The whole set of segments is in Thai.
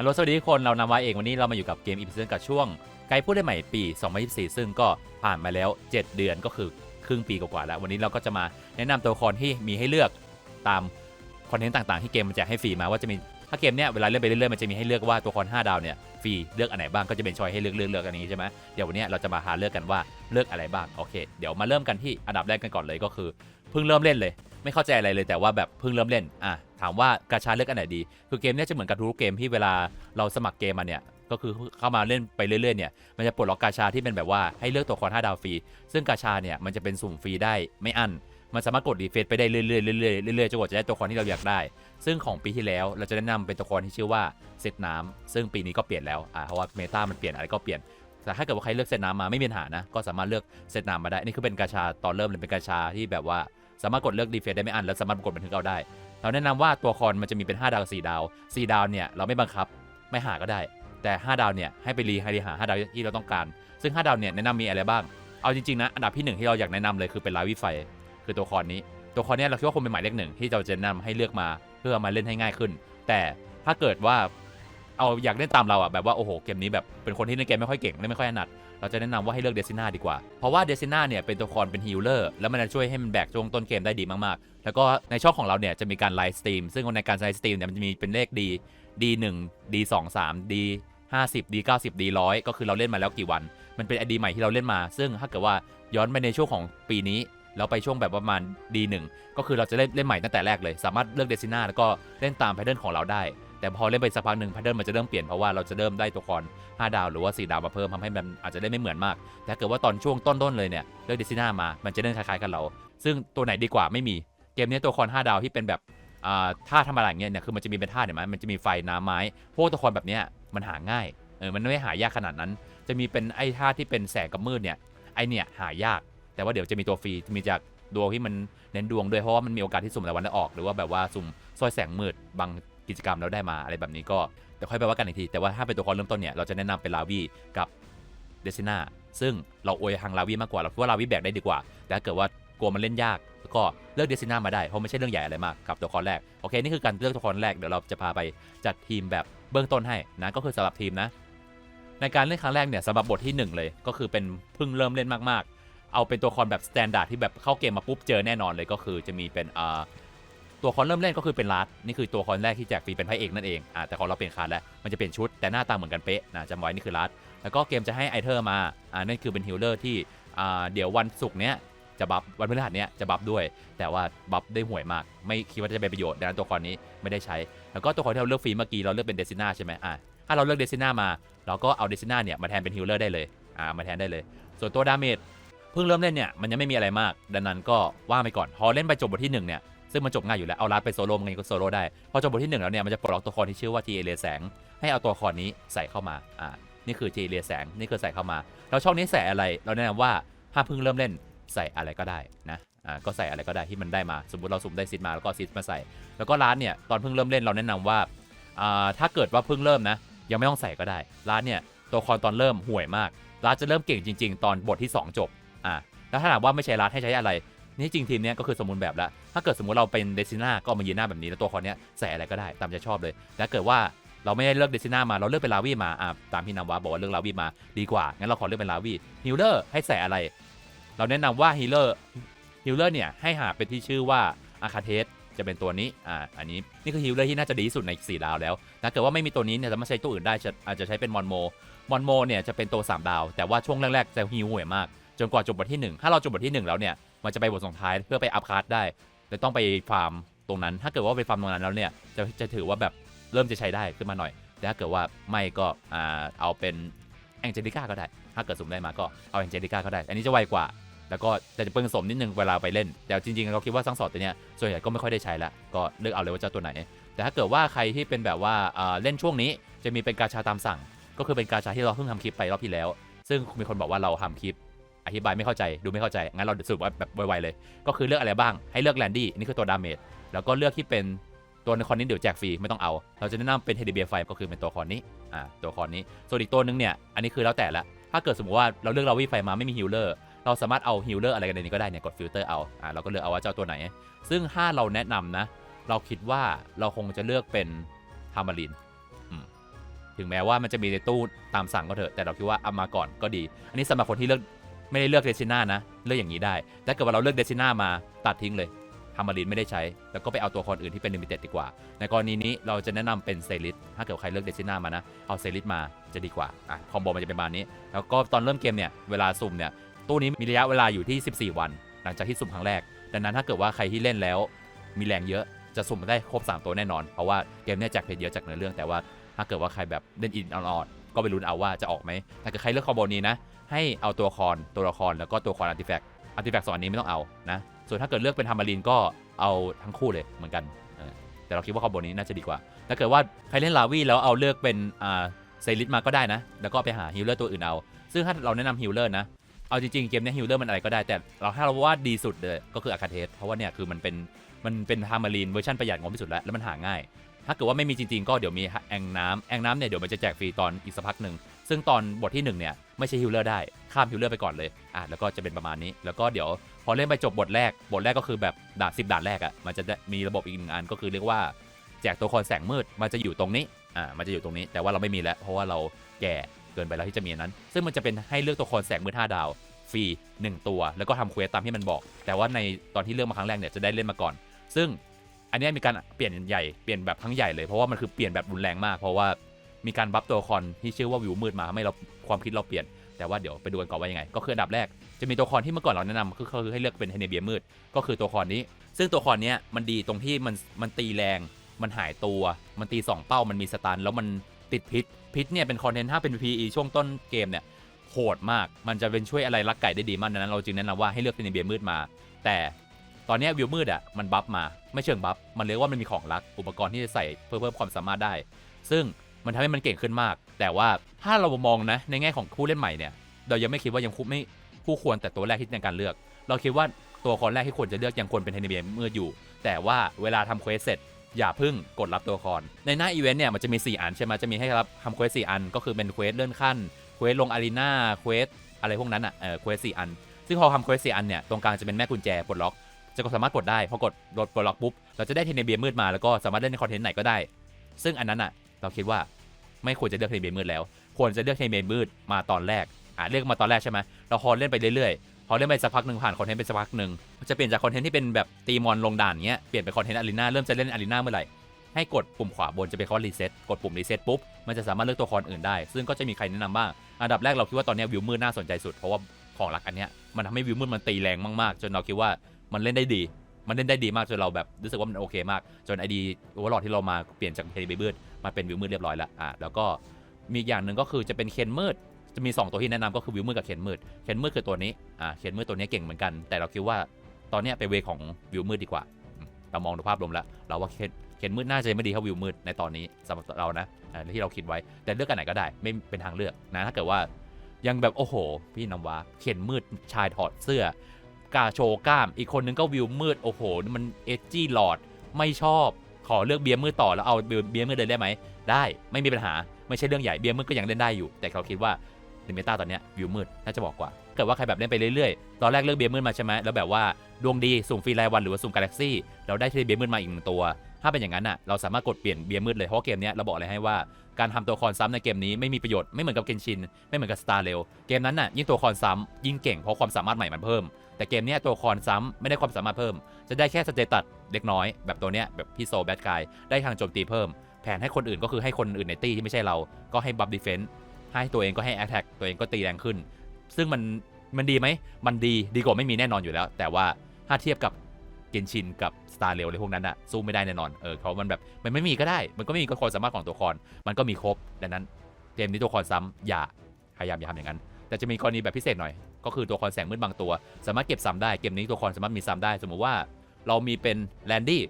ฮัลโหลสวัสดีทุกคนเรานำมาเองวันนี้เรามาอยู่กับเกมอีพิเซนกับช่วงไกด์พูดได้ใหม่ปี 2024 ซึ่งก็ผ่านมาแล้ว 7 เดือนก็คือครึ่งปีกว่าๆแล้ว วันนี้เราก็จะมาแนะนำตัวละครที่มีให้เลือกตามคอนเทนต์ต่างๆ ที่เกมมันแจกให้ฟรีมาว่าจะมีถ้าเกมเนี้ยเวลาเล่นไปเรื่อยๆมันจะมีให้เลือกว่าตัวละคร5ดาวเนี่ยฟรีเลือกอันไหนบ้างก็จะเป็นชอยให้เลือกเลือกเลือกอันนี้ใช่ไหมเดี๋ยววันนี้เราจะมาหาเลือกกันว่าเลือกอะไรบ้างโอเค เดี๋ยวมาเริ่มกันที่อันดับแรกกันก่อนเลยก็คือเพิ่งเริ่มเล่นเลย ไม่เข้าใจอะไรเลยแต่ว่าแบบเพิ่งเริ่มเล่นอะ ถามว่ากาชาเลือกอันไหนดี คือเกมนี้จะเหมือนกับทุกเกมที่เวลาเราสมัครเกมมาเนี่ย ก็คือเข้ามาเล่นไปเรื่อยๆเนี่ย มันจะปลดล็อกกาชาที่เป็นแบบว่าให้เลือกตัวละคร5ดาวฟรี ซึ่งกาชาเนี่ยมันจะเป็นสุ่มฟรีได้ไม่อั้น มันสามารถกดรีเฟรชไปได้เรื่อยๆเรื่อยๆเรื่อยๆจนกว่าจะได้ตัวละครที่เราอยากได้ ซึ่งของปีที่แล้วเราจะแนะนำเป็นตัวละครที่ชื่อว่าเซตน้ำซึ่งปีนี้ก็เปลี่ยนแล้ว อ่า เพราะว่าเมตามันเปลี่ยนอะไรก็เปลี่ยนแต่ถ้าเกิดว่าใครเลือกเซตน้ำมาไม่มีปัญหานะ ก็สามารถเลือกเซตน้ำมาได้ นี่คือเป็นกาชาตอนเริ่มเลยเป็นกาชาที่แบบว่าสามารถกดเลือกรีเฟรชได้ไม่อันแล้วสามารถกดบันทึกเอาได้ เราแนะนำว่าตัวละครมันจะมีเป็น 5 ดาวกับ4ดาว 4 ดาวเนี่ยเราไม่บังคับไม่หาก็ได้ แต่ 5 ดาวเนี่ยให้ไปรีให้รีหา 5 ดาวที่เราต้องการ ซึ่ง 5 ดาวเนี่ยแนะนำมีอะไรบ้าง เอาจริงๆนะอันดับที่หนึ่งที่เราอยากแนะนำเลยคือเป็นลาวิไฟ คือตัวครนี้ ตัวครเนี้เราคิดว่าคงเป็นหมายเลขหนึ่งที่เราจะแนะนำให้เลือกมาเพื่อมาเล่นให้ง่ายขึ้น แต่ถ้าเกิดว่าเอาอยากเล่นตามเราอะแบบว่าโอ้โหเกมนี้แบบเป็นคนที่เล่นเกมไม่ค่อยเก่งเล่นไม่ค่อยถนัด เราจะแนะนำว่าให้เลือกเดซิน่าดีกว่า เพราะว่าเดซิน่าเนี่ยเป็นตัวละครเป็นฮีลเลอร์แล้วมันจะช่วยให้มันแบกช่วงต้นเกมได้ดีมากๆ แล้วก็ในช่องของเราเนี่ยจะมีการไลฟ์สตรีมซึ่งในการไลฟ์สตรีมเนี่ยมันจะมีเป็นเลขดี D1 D2 3 D 50 D 90 D 100ก็คือเราเล่นมาแล้วกี่วัน มันเป็นไอดีใหม่ที่เราเล่นมา ซึ่งถ้าเกิดว่าย้อนไปในช่วงของปีนี้แล้วไปช่วงแบบประมาณ D1 ก็คือเราจะเล่นเล่นใหม่ตั้งแต่แรกเลย สามารถเลือกเดซิน่าแล้วก็เล่นตามแพทเทิร์นของเราได้ แต่พอเล่นไปสักพักหนึ่งแพทเทิร์นมันจะเริ่มเปลี่ยนเพราะว่าเราจะเริ่มได้ตัวละคร5ดาวหรือว่า 4 ดาวมาเพิ่มทำให้มันอาจจะเล่นไม่เหมือนมาก แต่เกิดว่าตอนช่วงต้นๆเลยเนี่ยเลือกเดซิน่ามา มันจะเล่นคล้ายๆกันเรา ซึ่งตัวไหนดีกว่าไม่มี เกมนี้ตัวละคร5ดาวที่เป็นแบบอ่าท่าทำอะไรอย่างเงี้ยเนี่ยคือมันจะมีเป็นท่าเห็นไหมมันจะมีไฟน้ำไม้พวกตัวละครแบบเนี้ยมันหาง่ายเออมันไม่หายากขนาดนั้น จะมีเป็นไอ้ท่าที่เป็นแสงกับมืดเนี่ยไอเนี่ยหายาก แต่ว่าเดี๋ยวจะมีตัวฟรีมีจากดวงที่มันเน้นดวงด้วยเพราะว่ามันมีโอกาสที่สุ่มแต่วันได้ออก หรือว่าแบบว่าสุ่มสร้อยแสงมืดบาง กิจกรรมแล้วได้มาอะไรแบบนี้ก็เดี๋ยวค่อยไปว่ากันอีกที แต่ว่าถ้าเป็นตัวละครเริ่มต้นเนี่ยเราจะแนะนำเป็นลาวีกับเดซิน่าซึ่งเราอวยทางลาวีมากกว่าเราคิดว่าลาวีแบกได้ดีกว่าแต่ถ้าเกิดว่ากลัวมันเล่นยากก็เลือกเดซิน่ามาได้เพราะไม่ใช่เรื่องใหญ่อะไรมากกับตัวละครแรกโอเคนี่คือการเลือกตัวละครแรกเดี๋ยวเราจะพาไปจัดทีมแบบเบื้องต้นให้นะก็คือสำหรับทีมนะในการเล่นครั้งแรกเนี่ยสำหรับบทที่ 1 เลยก็คือเป็นเพิ่งเริ่มเล่นมากๆ เอาเป็นตัวละครแบบสแตนดาร์ดที่แบบเข้าเกมมาปุ๊บเจอแน่นอนเลยก็คือจะมีเป็นอ่า ตัวละครเริ่มเล่นก็คือเป็นลัดนี่คือตัวละครแรกที่แจกฟรีเป็นพระเอกนั่นเองอ่าแต่ของเราเปลี่ยนคาร์ดแล้วมันจะเปลี่ยนชุดแต่หน้าตาเหมือนกันเป๊ะนะจำไว้นี่คือลัดแล้วก็เกมจะให้ไอเทอร์มาอ่านั่นคือเป็นฮิลเลอร์ที่อ่าเดี๋ยววันศุกร์เนี้ยจะบัฟวันพฤหัสเนี้ยจะบัฟด้วย แต่ว่าบัฟได้ห่วยมาก ไม่คิดว่าจะเป็นประโยชน์ดังนั้นตัวครนี้ไม่ได้ใช้ แล้วก็ตัวละครที่เราเลือกฟรีเมื่อกี้เราเลือกเป็นเดซิน่าใช่ไหมอ่าถ้าเราเลือกเดซิน่ามาเราก็เอาเดซิน่าเนี่ยมาแทนเป็นฮิลเลอร์ได้เลยอ่ามาแทนได้เลย ส่วนตัวดาเมจเพิ่งเริ่มเล่นเนี่ยมันยังไม่มีอะไรมาก ดังนั้นก็ว่าไปก่อนพอเล่นไปจบบทที่1เนี่ย ซึ่งมันจบง่ายอยู่แล้ว เอาลัดไปโซโล่มันก็โซโล่ได้ พอจบบทที่ 1 แล้วเนี่ยมันจะปลดล็อกตัวละครที่ชื่อว่าทีเอเลแสง ให้เอาตัวละครนี้ใส่เข้ามา อ่า นี่คือทีเอเลแสง นี่คือใส่เข้ามา แล้วช่องนี้ใส่อะไร เราแนะนำว่าถ้าเพิ่งเริ่มเล่นใส่อะไรก็ได้นะ อ่า ก็ใส่อะไรก็ได้ที่มันได้มา สมมติเราสุ่มได้ซิดมาแล้วก็ซิดมาใส่ แล้วก็ร้านเนี่ยตอนเพิ่งเริ่มเล่นเราแนะนำว่า อ่า ถ้าเกิดว่าเพิ่งเริ่มนะ ยังไม่ต้องใส่ก็ได้ ร้านเนี่ยตัวละครตอนเริ่มห่วยมากร้านจะเริ่มเก่งจริง ๆ ตอนบทที่ 2 จบ อะแล้วถ้าถามว่าไม่ใช่ร้านให้ใช้อะไร นี่จริงทีมเนี้ยก็คือสมบูรณ์แบบแล้ว ถ้าเกิดสมมติเราเป็นเดซิน่าก็มายืนหน้าแบบนี้แล้วตัวละครเนี้ยใส่อะไรก็ได้ตามใจชอบเลยแต่ถ้าเกิดว่าเราไม่ได้เลือกเดซิน่ามาเราเลือกเป็นลาวีมาอะตามพี่นำวาบอกว่าเลือกลาวีมาดีกว่างั้นเราขอเลือกเป็นลาวีฮิลเลอร์ให้ใส่อะไร เราแนะนำว่าฮิลเลอร์ฮิลเลอร์เนี่ยให้หาเป็นที่ชื่อว่าอาคาเทสจะเป็นตัวนี้อ่าอันนี้นี่คือฮิลเลอร์ที่น่าจะดีที่สุดใน4ดาวแล้วถ้าเกิดว่าไม่มีตัวนี้เนี่ยจะไม่ใช้ตัวอื่นได้อาจจะใช้เป็นมอนโมมอนโมเนี่ยจะเป็นตัว3ดาว แต่ว่าช่วงแรกๆจะฮิวห่วยมากจนกว่าจบบทที่ 1 ถ้าเราจบบทที่ 1 แล้วเนี่ย มันจะไปบทส่งท้ายเพื่อไปอัพคาร์ดได้เลยต้องไปฟาร์มตรงนั้น ถ้าเกิดว่าไปฟาร์มตรงนั้นแล้วเนี่ยจะจะถือว่าแบบเริ่มจะใช้ได้ขึ้นมาหน่อย แต่ถ้าเกิดว่าไม่ก็อ่าเอาเป็นแองเจลิก้าก็ได้ ถ้าเกิดสุ่มได้มาก็เอาแองเจลิก้าก็ได้ อันนี้จะไวกว่า แล้วก็แต่จะเพิ่งสมนิดนึงเวลาไปเล่น แต่จริงๆเราคิดว่าซังสอดตัวเนี้ยส่วนใหญ่ก็ไม่ค่อยได้ใช้ละก็เลือกเอาเลยว่าจะตัวไหน แต่ถ้าเกิดว่าใครที่เป็นแบบว่าอ่าเล่นช่วงนี้จะมีเป็นกาชาตามสั่ง ก็คือเป็นกาชาที่เราเพิ่งทำคลิปไปรอบที่แล้ว ซึ่งมีคนบอกว่าเราทำคลิป อธิบายไม่เข้าใจดูไม่เข้าใจงั้นเราสรุปว่าแบบไวๆเลย ก็คือเลือกอะไรบ้างให้เลือกแลนดี้นี่คือตัวดาเมจแล้วก็เลือกที่เป็นตัวในคอนนี้เดี๋ยวแจกฟรีไม่ต้องเอา เราจะแนะนำเป็นเฮดเบียไฟก็คือเป็นตัวคอนนี้อ่าตัวคอนนี้ส่วนอีกตัวนึงเนี่ยอันนี้คือแล้วแต่ละถ้าเกิดสมมติว่าเราเลือกลาวีไฟมาไม่มีฮิลเลอร์เราสามารถเอาฮิลเลอร์อะไรกันในนี้ก็ได้เนี่ยกดฟิลเตอร์เอาอ่าเราก็เลือกเอาว่าจะเอาตัวไหน ซึ่งถ้าเราแนะนำนะ เราคิดว่าเราคงจะเลือกเป็นทามารินถึงแม้ว่ามันจะมีในตู้ตามสั่งก็เถอะแต่เราคิดว่าเอามาก่อนก็ดี อันนี้สำหรับคนที่เลือก ไม่ได้เลือกเดซิน่านะ เลือกอย่างนี้ได้ถ้าเกิดว่าเราเลือกเดซิน่ามาตัดทิ้งเลยทามารินไม่ได้ใช้ แล้วก็ไปเอาตัวคอนอื่นที่เป็นลิมิเต็ดดีกว่า ในกรณีนี้เราจะแนะนำเป็นเซริสถ้าเกิดใครเลือกเดซิน่ามานะ เอาเซริสมาจะดีกว่า อะ คอมโบมันจะเป็นประมาณนี้ แล้วก็ตอนเริ่มเกมเนี่ย เวลาสุ่มเนี่ย ตู้นี้มีระยะเวลาอยู่ที่ 14 วัน หลังจากที่สุ่มครั้งแรก ดังนั้นถ้าเกิดว่าใครที่เล่นแล้ว มีแรงเยอะ จะสุ่มได้ครบ 3 ตัวแน่นอน เพราะว่าเกมเนี่ยแจกเพชรเยอะจากเนื้อเรื่อง แต่ว่าถ้าเกิดว่าใครแบบเล่นอินออนๆ ก็ไปลุ้นเอาว่าจะออกไหมถ้าเกิดใครเลือกคอมโบนี้นะ ให้เอาตัวคอนตัวละครแล้วก็ตัวคอนอาร์ติแฟกต์อาร์ติแฟกต์สองอันนี้ไม่ต้องเอานะ ส่วนถ้าเกิดเลือกเป็นทามารินก็เอาทั้งคู่เลยเหมือนกันแต่เราคิดว่าคอมโบนี้น่าจะดีกว่า ถ้าเกิดว่าใครเล่นลาวี่แล้วเอาเลือกเป็นอ่าเซริสมาก็ได้นะ แล้วก็ไปหาฮิลเลอร์ตัวอื่นเอา ซึ่งถ้าเราแนะนำฮิลเลอร์นะ เอาจริงๆ เกมเนี้ฮิลเลอร์มันอะไรก็ได้ แต่เราถ้าเราว่าดีสุดเลยก็คืออาคาเทส เพราะว่าเนี่ยคือมันเป็นมันเป็นทามารีนเวอร์ชันประหยัดงบที่สุดแล้ว แล้วมันหาง่าย ถ้าเกิดว่าไม่มีจริงๆก็เดี๋ยวมีแองน้ำแองน้ำเนี่ยเดี๋ยวมันจะแจกฟรีตอนอีกสักพักหนึ่งซึ่งตอนบทที่หนึ่งเนี่ยไม่ใช่ฮิลเลอร์ได้ข้ามฮิลเลอร์ไปก่อนเลยอะแล้วก็จะเป็นประมาณนี้ แล้วก็เดี๋ยวพอเล่นไปจบบทแรกบทแรกก็คือแบบด่านสิบด่านแรกอะ่ะมันจะมีระบบอีกหนึ่งอันก็คือเรียกว่าแจกตัวละครแสงมืดมันจะอยู่ตรงนี้อ่ามันจะอยู่ตรงนี้ แต่ว่าเราไม่มีแล้วเพราะว่าเราแก่เกินไปแล้วที่จะมีนั้น ซึ่งมันจะเป็นให้เลือกตัวละครแสงมืด5ดาวฟรี1ตัว แล้วก็ทำเควสตามที่มันบอก แต่ว่าในตอนที่เลือกมาครั้งแรกเนี่ยจะได้เล่นมาก่อน ซึ่ง อันนี้มีการเปลี่ยนใหญ่เปลี่ยนแบบครั้งใหญ่เลยเพราะว่ามันคือเปลี่ยนแบบรุนแรงมาก เพราะว่ามีการบัฟตัวละครที่ชื่อว่าวิวมืดมาทำให้เราความคิดเราเปลี่ยนแต่ว่าเดี๋ยวไปดูกันก่อนว่ายังไง ก็คืออันดับแรกจะมีตัวละครที่เมื่อก่อนเราแนะนำคือคือให้เลือกเป็นเฮเนเบียมืด ก็คือตัวละครนี้ ซึ่งตัวละครเนี้ยมันดีตรงที่มันมันตีแรง มันหายตัว มันตี 2 เป้ามันมีสตันแล้วมันติดพิษพิษเนี่ยเป็นคอนเทนต์ถ้าเป็น PE ช่วงต้นเกมเนี่ยโหดมากมันจะเป็นช่วยอะไรลักไก่ได้ดีมากดังนั้นเราจึงแนะนำว่าให้เลือกเป็นเบียมืดมา แต่ ตอนนี้วิวมืดอะมันบัฟมาไม่เชิงบัฟมันเรียกว่ามันมีของลักอุปกรณ์ที่จะใส่เพื่อเพิ่มความสามารถได้ ซึ่งมันทำให้มันเก่งขึ้นมาก แต่ว่าถ้าเรามองนะในแง่ของผู้เล่นใหม่เนี่ย เรายังไม่คิดว่ายังคู่ไม่คู่ควรแต่ตัวแรกที่ในการเลือก เราคิดว่าตัวละครแรกที่ควรจะเลือกยังควรเป็นเฮนเบียมืดอยู่ แต่ว่าเวลาทำเควสเสร็จอย่าพึ่งกดรับตัวละครในหน้าอีเวนต์เนี่ยมันจะมี 4 อันใช่ไหมจะมีให้รับทำเควส4อัน ก็คือเป็นเควสเลื่อนขั้นเควสลงอารีนาเควสอะไรพวกนั้นอะเออเควส4อัน ซึ่งพอทำเควส4อันเนี่ยตรงกลางจะเป็นแม่กุญแจปลดล็อก จะก็สามารถกดได้พอกดรถปลดล็อกปุ๊บเราจะได้เทนเบียมืดมาแล้วก็สามารถเล่นในคอนเทนต์ไหนก็ได้ ซึ่งอันนั้นอะเราคิดว่าไม่ควรจะเลือกเทนเบียมืดแล้ว ควรจะเลือกเทนเบียมืดมาตอนแรกอะเลือกมาตอนแรกใช่ไหมเราพอเล่นไปเรื่อยๆพอเล่นไปสักพักหนึ่งผ่านคอนเทนต์ไปสักพักหนึ่งจะเปลี่ยนจากคอนเทนต์ที่เป็นแบบตีมอนลงด่านเงี้ยเปลี่ยนเป็นคอนเทนต์อารีนาเริ่มจะเล่นอารีนาเมื่อไหร่ให้กดปุ่มขวาบนจะเป็นคำว่ารีเซ็ตกดปุ่มรีเซ็ตปุ๊บมันจะสามารถเลือกตัวละครอื่นได้ ซึ่งก็จะมีใครแนะนำบ้างอันดับแรกเราคิดว่าตอนนี้วิวมืดน่าสนใจสุดเพราะว่าของรักอันเนี้ยมันทำให้วิวมืดมันตีแรงมากๆ จนเราคิดว่า มันเล่นได้ดี มันเล่นได้ดีมากจนเราแบบรู้สึกว่ามันโอเคมาก จนไอดีโอเวอร์ลอที่เรามาเปลี่ยนจากเฮลิเบอร์มาเป็นวิวมืดเรียบร้อยแล้วอะแล้วก็มีอย่างหนึ่งก็คือจะเป็นเคนมืดจะมี 2 ตัวที่แนะนำก็คือวิวมืดกับเคนมืดเคนมืดคือตัวนี้อ่าเคนมืดตัวนี้เก่งเหมือนกัน แต่เราคิดว่าตอนนี้ไปเวของวิวมืดดีกว่าเรามองดูภาพรวมแล้ว เราว่าเคนเคนมืดน่าจะไม่ดีเท่าวิวมืดในตอนนี้สำหรับเรานะอ่าที่เราคิดไว้แต่เลือกกันไหนก็ได้ ไม่เป็นทางเลือกนะถ้าเกิดว่ายังแบบโอ้โห พี่นำวาเคนมืดชายถอดเสื้อ กาโชกล้าม อีกคนนึงก็วิวมืดโอ้โห มันเอจจี้หลอดไม่ชอบ ขอเลือกเบียร์มืดต่อแล้วเอาเบียร์มืดเลยได้ไหมได้ไม่มีปัญหาไม่ใช่เรื่องใหญ่เบียร์มืดก็ยังเล่นได้อยู่ แต่เขาคิดว่าในเมตาตอนนี้วิวมืดน่าจะบอกกว่าเกิดว่าใครแบบเล่นไปเรื่อยๆตอนแรกเลือกเบียร์มืดมาใช่ไหมแล้วแบบว่าดวงดีสุ่มฟรีรายวันหรือว่าสุ่มกาแล็กซี่เราได้ที่เบียร์มืดมาอีกหนึ่งตัวถ้าเป็นอย่างนั้นอะเราสามารถกดเปลี่ยนเบียร์มืดเลยเพราะเกมนี้เราบอกเลยให้ว่าการทำตัวละครซ้ำในเกมนี้ไม่มีประโยชน์ไม่เหมือนกับเกนชินไม่เหมือนกับสตาร์เรลเกมนั้นน่ะยิ่งตัวละครซ้ำยิ่งเก่งเพราะความสามารถใหม่มันเพิ่ม แต่เกมนี้ตัวละครซ้ำไม่ได้ความสามารถเพิ่ม จะได้แค่สเตตัสเล็กน้อย แบบตัวเนี้ยแบบพี่โซแบดกายได้ทางโจมตีเพิ่ม แผนให้คนอื่นก็คือให้คนอื่นในตี้ที่ไม่ใช่เราก็ให้บัฟดีเฟนส์ให้ตัวเองก็ให้แอตแทกตัวเองก็ตีแรงขึ้น ซึ่งมันมันดีไหมมันดีดีกว่าไม่มีแน่นอนอยู่แล้ว แต่ว่าถ้าเทียบกับเกนชินกับสตาร์เรลอะไรพวกนั้นอะสู้ไม่ได้แน่นอนเออเขามันแบบมันไม่มีก็ได้ มันก็ไม่มีความสามารถของตัวละครมันก็มีครบดังนั้นเกมนี้ตัวละครซ้ำอย่าพยายามอย่าทำอย่างนั้น แต่จะมีกรณีแบบพิเศษหน่อย ก็คือตัวละครแสงมืดบางตัว สามารถเก็บซ้ำได้เกมนี้ตัวละครสามารถมีซ้ำได้ สมมุติว่าเรามีเป็นแลนดี้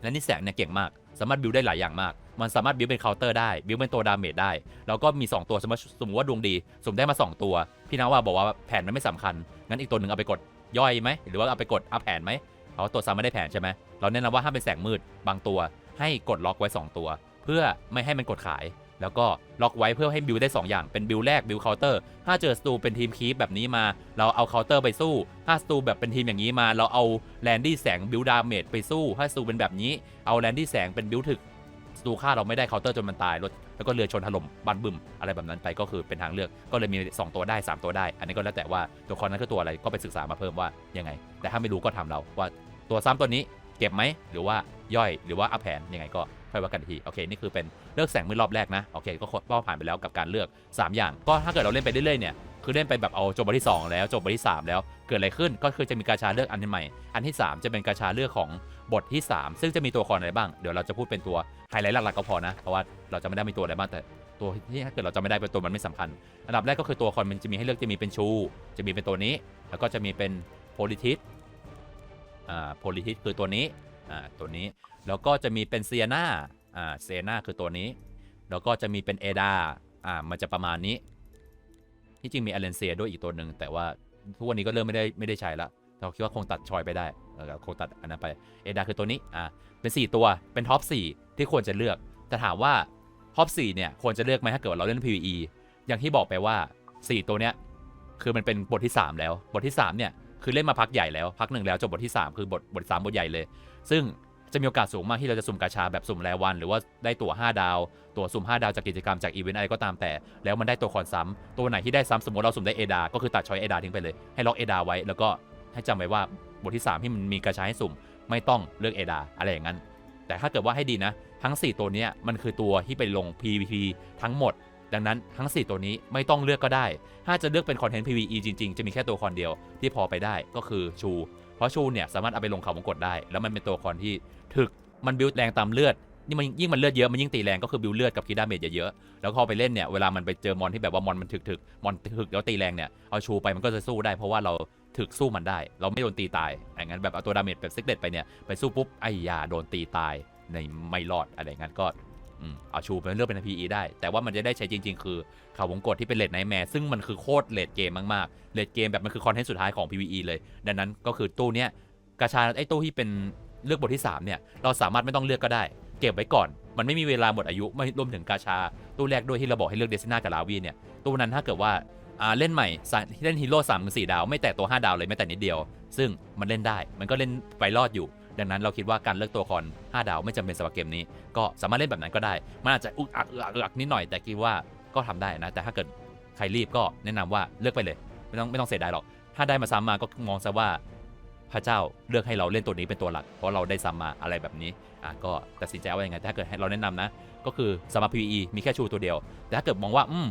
แลนดี้แสงเนี่ยเก่งมาก สามารถบิวได้หลายอย่างมาก มันสามารถบิวเป็นเคาน์เตอร์ได้บิวเป็นตัวดาเมจได้ แล้วก็มี 2 ตัวสมมติสมมติว่าดวงดี สมได้มา 2 ตัว พี่นาว่าบอกว่าแผนมันไม่สำคัญ งั้นอีกตัวหนึ่งเอาไปกดย่อยไหมหรือว่าเอาไปกดอัพแผนไหมเพราะตัวซ้ำไม่ได้แผนใช่ไหมเราแนะนำว่าถ้ามเป็นแสงมืดบางตัว ให้กดล็อกไว้ 2 ตัว เพื่อไม่ให้มันกดขาย แล้วก็ล็อกไว้เพื่อให้บิวได้ 2 อย่างเป็นบิวแรกบิวเคาน์เตอร์ถ้าเจอสตูเป็นทีมคีปแบบนี้มา เราเอาเคาน์เตอร์ไปสู้ ถ้าสตูแบบเป็นทีมอย่างนี้มา เราเอาแลนดี้แสงบิวดาเมจไปสู้ ถ้าสตูเป็นแบบนี้เอาแลนดี้แสงเป็นบิวถึกศัตรูฆ่าเราไม่ได้เคาน์เตอร์จนมันตายรถแล้วก็เรือชนถล่มบันบึมอะไรแบบนั้นไปก็คือเป็นทางเลือกก็เลยมี 2 ตัวได้ 3 ตัวได้ อันนี้ก็แล้วแต่ว่าตัวครนั้นคือตัวอะไรก็ไปศึกษามาเพิ่มว่ายังไง แต่ถ้าไม่รู้ก็ทำเราว่าตัวซ้ำตัวนี้เก็บไหมหรือว่าย่อยหรือว่าอัพแผนยังไงก็ อยว่ากันทีโอเคนี่คือเป็นเลือกแสงมือรอบแรกนะโอเคก็ก็ผ่านไปแล้วกับการเลือก 3 อย่าง ก็ถ้าเกิดเราเล่นไปเรื่อยๆเนี่ยคือเล่นไปแบบเอาจบบทที่ 2 แล้วจบบทที่ 3 แล้วเกิดอะไรขึ้นก็คือจะมีกาชาเลือกอันใหม่ อันที่ 3 จะเป็นกาชาเลือกของบทที่ 3 ซึ่งจะมีตัวละครอะไรบ้างเดี๋ยวเราจะพูดเป็นตัวไฮไลท์หลักๆก็พอนะเพราะว่าเราจะไม่ได้มีตัวอะไรบ้างแต่ตัวที่ถ้าเกิดเราจะไม่ได้เป็นตัวมันไม่สำคัญ อันดับแรกก็คือตัวละครมันจะมีให้เลือกจะมีเป็นชู จะมีเป็นตัวนี้ แล้วก็จะมีเป็นโพลิทิสอ่าโพลิทิสคือตัวนี้อ่าตัวนี้ แล้วก็จะมีเป็นเซียนาอ่าเซียนาคือตัวนี้ แล้วก็จะมีเป็นเอดาอ่ามันจะประมาณนี้ ที่จริงมีอเลนเซียด้วยอีกตัวหนึ่งแต่ว่าทุกวันนี้ก็เริ่มไม่ได้ไม่ได้ใช้แล้วเราคิดว่าคงตัดชอยไปได้คงตัดอันนั้นไปเอดาคือตัวนี้อ่าเป็น 4 ตัวเป็นท็อป4ที่ควรจะเลือกแต่ถามว่าท็อป4เนี่ยควรจะเลือกไหมถ้าเกิดเราเล่น PVE อย่างที่บอกไปว่า 4 ตัวเนี้ยคือมันเป็นบทที่ 3 แล้ว บทที่3เนี่ยคือเล่นมาพักใหญ่แล้วพักหนึ่งแล้วจบบทที่ 3 คือบทบทสามบทใหญ่เลย ซึ่ง จะมีโอกาสสูงมากที่เราจะสุ่มกาชาแบบสุ่มรายวัน หรือว่าได้ตั๋ว 5 ดาว ตั๋วสุ่ม 5 ดาวจากกิจกรรมจากอีเวนต์อะไรก็ตามแต่ แล้วมันได้ตัวคอนซ้ำตัวไหนที่ได้ซ้ำสมมติเราสุ่มได้เอดา ก็คือตัดชอยเอดาทิ้งไปเลย ให้ล็อกเอดาไว้ แล้วก็ให้จำไว้ว่าบทที่ 3 ที่มันมีกาชาให้สุ่ม ไม่ต้องเลือกเอดาอะไรอย่างนั้น แต่ถ้าเกิดว่าให้ดีนะ ทั้ง 4 ตัวเนี้ยมันคือตัวที่ไปลง PVP ทั้งหมด ดังนั้นทั้ง 4 ตัวนี้ไม่ต้องเลือกก็ได้ ถ้าจะเลือกเป็นคอนเทนต์ PVE จริงๆ จะมีแค่ตัวคอนเดียวที่พอไปได้ก็คือชู เพราะชูเนี่ยสามารถเอาไปลงเขาวงกดได้ แล้วมันเป็นตัวละครที่ถึกมันบิวแรงตามเลือดนี่มันยิ่งมันเลือดเยอะมันยิ่งตีแรงก็คือบิวเลือดกับคีดดาเมจเยอะๆแล้วพอไปเล่นเนี่ยเวลามันไปเจอมอนที่แบบว่ามอนมันถึกๆมอนถึกแล้วตีแรงเนี่ยเอาชูไปมันก็จะสู้ได้เพราะว่าเราถึกสู้มันได้ เราไม่โดนตีตายอย่างนั้นแบบเอาตัวดาเมจแบบซิกเด็ดไปเนี่ยไปสู้ปุ๊บไอ้ยาโดนตีตายในไม่รอดอะไรงั้นก็ เอาชูไปเลือกเป็น PE ได้ แต่ว่ามันจะได้ใช้จริง ๆ คือข่าววงกฏที่เป็นเลดไนแมร์ซึ่งมันคือโคตรเลดเกมมากๆเลดเกมแบบมันคือคอนเทนต์สุดท้ายของ PVE เลย ดังนั้นก็คือตู้เนี้ยกาชาไอ้ตู้ที่เป็นเลือกบทที่ 3 เนี่ย เราสามารถไม่ต้องเลือกก็ได้ เก็บไว้ก่อน มันไม่มีเวลาหมดอายุไม่รวมถึงกาชา ตู้แรกด้วยที่เราบอกให้เลือกเดซิน่ากับลาวีเนี่ยตู้นั้นถ้าเกิดว่าอ่าเล่นใหม่เล่นฮีโร่สามถึงสี่ดาว ไม่แตะตัว 5 ดาวเลยแม้แต่นิดเดียว ซึ่งมันเล่นได้มันก็เล่นไปรอดอยู่ ดังนั้นเราคิดว่าการเลือกตัวคอน5ดาวไม่จำเป็นสำหรับเกมนี้ ก็สามารถเล่นแบบนั้นก็ได้ มันอาจจะอึกอักอึกอักอึกอักนิดหน่อยแต่คิดว่าก็ทำได้นะ แต่ถ้าเกิดใครรีบก็แนะนำว่าเลือกไปเลย ไม่ต้องไม่ต้องเสียดายหรอก ถ้าได้มาซ้ำมาก็มองซะว่าพระเจ้าเลือกให้เราเล่นตัวนี้เป็นตัวหลัก เพราะเราได้ซ้ำมาอะไรแบบนี้อะก็ตัดสินใจว่ายังไงถ้าเกิดให้เราแนะนำนะ ก็คือสำหรับ PVE มีแค่ชูตัวเดียว แต่ถ้าเกิดมองว่าอืม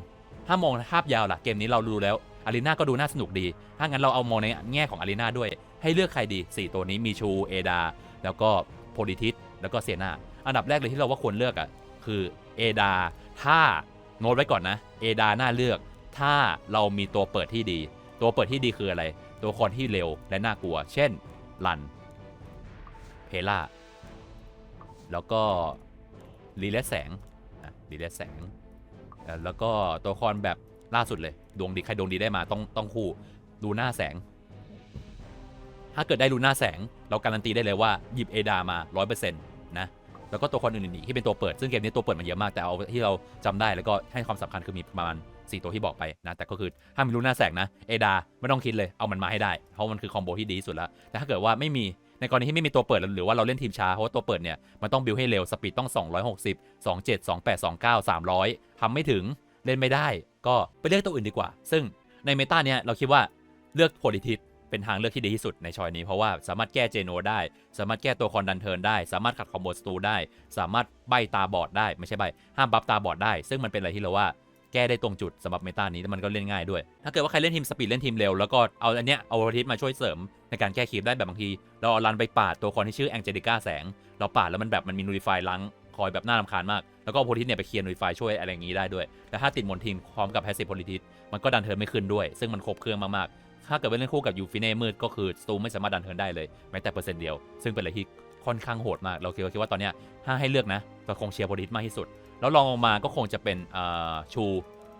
ถ้ามองภาพยาวล่ะเกมนี้เราดูแล้วอารีนาก็ดูน่าสนุกดี ถ้างั้นเราเอามองในแง่ของอารีนาด้วย ให้เลือกใครดี 4 ตัวนี้มีชูเอดา แล้วก็โพลิทิสแล้วก็เซนาอันดับแรกเลยที่เราว่าควรเลือกอะคือเอดาถ้าโน้ตไว้ก่อนนะเอดาน่าเลือก ถ้าเรามีตัวเปิดที่ดี ตัวเปิดที่ดีคืออะไร ตัวครที่เร็วและน่ากลัว เช่นลันเพล่าแล้วก็รีเลสแสงอะรีเลสแสง แล้วก็ตัวละครแบบล่าสุดเลย ดวงดีใครดวงดีได้มาต้องต้องคู่ ดูหน้าแสง ถ้าเกิดได้ลูน่าแสง เราการันตีได้เลยว่าหยิบเอดามา 100%นะแล้วก็ตัวคนอื่นๆอีกที่เป็นตัวเปิด ซึ่งเกมนี้ตัวเปิดมันเยอะมากแต่เอาที่เราจำได้แล้วก็ให้ความสำคัญคือมีประมาณ 4 ตัวที่บอกไปนะ แต่ก็คือถ้ามีลูน่าแสงนะเอดาไม่ต้องคิดเลยเอามันมาให้ได้ เพราะมันคือคอมโบที่ดีสุดแล้วแต่ถ้าเกิดว่าไม่มีในกรณีที่ไม่มีตัวเปิดหรือว่าเราเล่นทีมช้าเพราะว่าตัวเปิดเนี่ยมันต้องบิวให้เร็วสปีดต้อง 260 27 28 29 300ทำไม่ถึงเล่นไม่ได้ ก็ไปเลือกตัวอื่นดีกว่า ซึ่งในเมตาเนี่ยเราคิดว่าเลือกโพลิทิส เป็นทางเลือกที่ดีที่สุดในชอยนี้ เพราะว่าสามารถแก้เจโนได้ สามารถแก้ตัวคอนดันเทิร์นได้ สามารถขัดคอมโบสตูได้ สามารถใบตาบอดได้ไม่ใช่ใบห้ามบัฟตาบอดได้ ซึ่งมันเป็นอะไรที่เราว่าแก้ได้ตรงจุดสำหรับเมตานี้แล้วมันก็เล่นง่ายด้วย ถ้าเกิดว่าใครเล่นทีมสปีดเล่นทีมเร็ว แล้วก็เอาอันเนี้ยเอาโพลิทิสมาช่วยเสริมในการแก้คีบได้แบบบางที เราเอารันไปปาดตัวคอนที่ชื่อแองเจลิก้าแสง เราปาดแล้วมันแบบมันมีนูริฟายล้างคอยแบบน่ารำคาญมาก แล้วก็โพลิทิสเนี่ยไปเคลียร์นูริฟายช่วยอะไรอย่างนี้ได้ด้วยแต่ถ้าติดมอนทินพร้อมกับแพสซีฟโพลิทิสมันก็ดันเทิร์นไม่ขึ้นด้วย ซึ่งมันครบเครื่องมากๆ ถ้าเกิดว่าเล่นคู่กับยูฟิเน่มืดก็คือสตูไม่สามารถดันเทิร์นได้เลยแม้แต่เปอร์เซ็นต์เดียว ซึ่งเป็นอะไรที่ค่อนข้างโหดมาก เราคิดว่าคิดว่าตอนเนี้ยถ้าให้เลือกนะก็คงเชียร์โพลิทิสมากที่สุด แล้วลองลงมาก็คงจะเป็นชู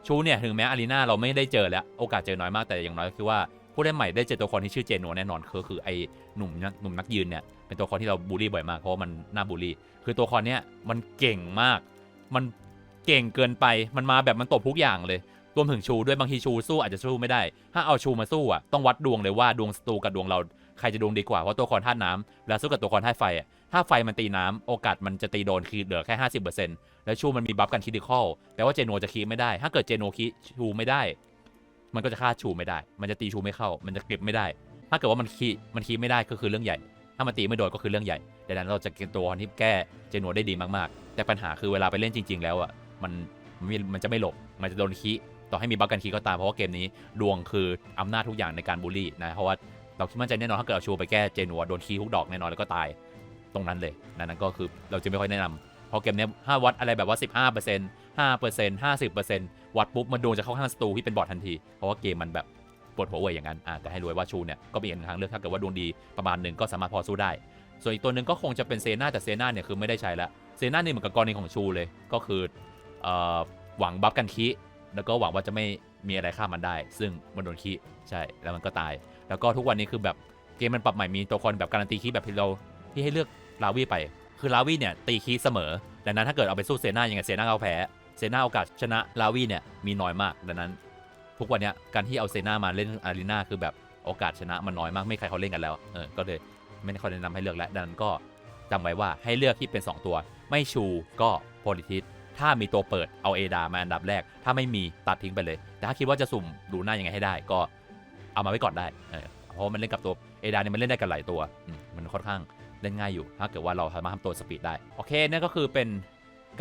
ชูเนี่ยถึงแม้อารีนาเราไม่ได้เจอแล้วโอกาสเจอน้อยมากแต่อย่างน้อยก็คือว่าผู้เล่นใหม่ได้เจอตัวละครที่ชื่อเจโนแน่นอนคือคือไอ้หนุ่มนักหนุ่มนักยืนเนี่ยเป็นตัวละครที่เราบูลลี่บ่อยมากเพราะว่ามันน่าบูลลี่ คือตัวละครเนี้ยมันเก่งมาก มันเก่งเกินไปมันมาแบบมันตบทุกอย่างเลย รวมถึงชูด้วยบางทีชูสู้อาจจะสู้ไม่ได้ ถ้าเอาชูมาสู้อะต้องวัดดวงเลยว่าดวงศัตรูกับดวงเราใครจะดวงดีกว่าเพราะตัวละครธาตุน้ำเวลาสู้กับตัวละครธาตุไฟอะถ้าไฟมันตีน้ำโอกาสมันจะตีโดนคือเหลือแค่ 50%แล้วชูมันมีบัฟกันคิดิคอลแปลว่าเจโนจะคีไม่ได้ ถ้าเกิดเจโนคีชูไม่ได้ มันก็จะฆ่าชูไม่ได้ มันจะตีชูไม่เข้า มันจะเก็บไม่ได้ ถ้าเกิดว่ามันคีมันคีไม่ได้ก็คือเรื่องใหญ่ ถ้ามันตีไม่โดนก็คือเรื่องใหญ่ดังนั้นเราจะเก็บตัวที่แก้เจโนได้ดีมากๆ แต่ปัญหาคือเวลาไปเล่นจริง ๆ แล้วอะมันมันจะไม่หลบมันจะโดนคี ต่อให้มีบัฟกันคีก็ตามเพราะว่าเกมนี้ดวงคืออำนาจทุกอย่างในการบูลลี่นะเพราะว่าเราคิดมั่นใจแน่นอนถ้าเกิดเอาชูไปแก้เจโนโดนคีทุกดอกแน่นอนแล้วก็ตายตรงนั้นเลยนั่นก็คือเราจะไม่ค่อยแนะนำเพราะเกมนี้ถ้าวัดอะไรแบบว่า 15% 5% 50%วัดปุ๊บมันดวงจะเข้าข้างศัตรูที่เป็นบอททันที เพราะว่าเกมมันแบบปวดหัวเว่ยอย่างนั้นแต่ให้รวยว่าชูเนี่ยก็เป็นอีกหนึ่งทางเลือกถ้าเกิดว่าดวงดีประมาณหนึ่งก็สามารถพอสู้ได้ ส่วนอีกตัวหนึ่งก็คงจะเป็นเซนาแต่เซนาเนี่ยคือไม่ได้ใช้ล้วเซน่านี่เหมือนกับกรณีของชูเลยก็คืออหวังบัฟกันคี แล้วก็หวังว่าจะไม่มีอะไรฆ่ามันได้ ซึ่งมันโดนคีใช่แล้วมันก็ตาย แล้วก็ทุกวันนี้คือแบบเกมมันปรับใหม่มีตัวครแบบการันตีคีแบบที่เราที่ให้เลือกลาวีไป คือลาวีเนี่ยตีคีเสมอดังนั้นถ้าเกิดเอาไปสู้เซนายังไงเซนาเอาแพ้เซนาโอกาสชนะลาวีเนี่ยมีน้อยมากดังนั้น ทุกวันนี้การที่เอาเซนามาเล่นอารีนาคือแบบโอกาสชนะมันน้อยมากไม่ใครเขาเล่นกันแล้วเออก็เลยไม่ได้ค่อยแนะนำให้เลือกแล้วดังนั้นก็จำไว้ว่าให้เลือกที่เป็น 2 ตัว ไม่ชูก็โพลิทิส ถ้ามีตัวเปิดเอาเอดามาอันดับแรก ถ้าไม่มีตัดทิ้งไปเลย แต่ถ้าคิดว่าจะสุ่มดูหน้ายังไงให้ได้ ก็เอามาไว้ก่อนได้เพราะมันเล่นกับตัวเอดาเนี่ยมันเล่นได้กันหลายตัว มันค่อนข้างเล่นง่ายอยู่ ถ้าเกิดว่าเราสามารถทำตัวสปีดได้ โอเคนั่นก็คือเป็น